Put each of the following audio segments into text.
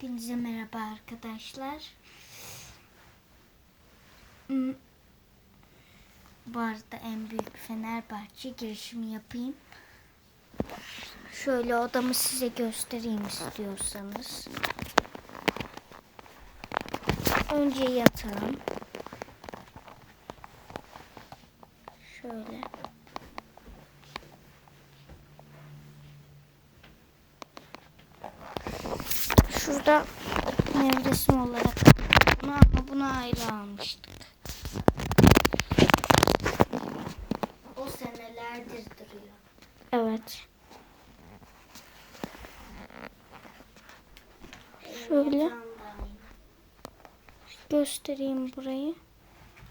Hepinize merhaba arkadaşlar. Hmm. Bu arada en büyük Fenerbahçe girişimi yapayım. Şöyle odamı size göstereyim istiyorsanız. Önce yatağım. Şöyle. Şurada nevresim olarak bunu ama bunu ayrı almıştık. O senelerdir duruyor. Evet. Şöyle göstereyim burayı.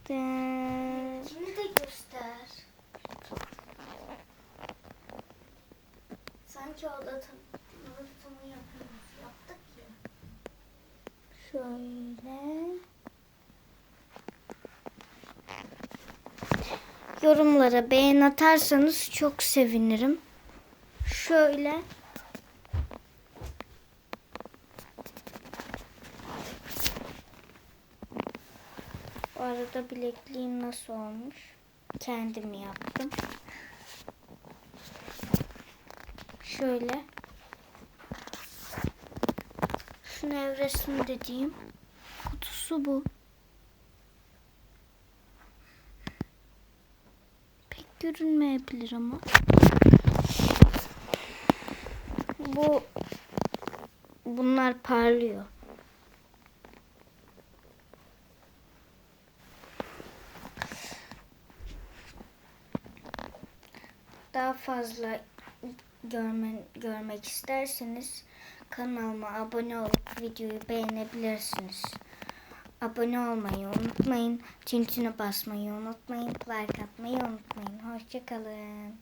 De... Şimdi de göster. Sanki orada tanıtımı yapıyoruz. Şöyle. Yorumlara beğen atarsanız çok sevinirim. Şöyle. Bu arada bilekliğim nasıl olmuş? Kendim yaptım. Şöyle. Şu nevresim dediğim kutusu bu. Pek görünmeyebilir ama. Bu bunlar parlıyor. Daha fazla görmen, görmek isterseniz kanalıma abone olup videoyu beğenebilirsiniz. Abone olmayı unutmayın. Tintine basmayı unutmayın. Like atmayı unutmayın. Hoşçakalın.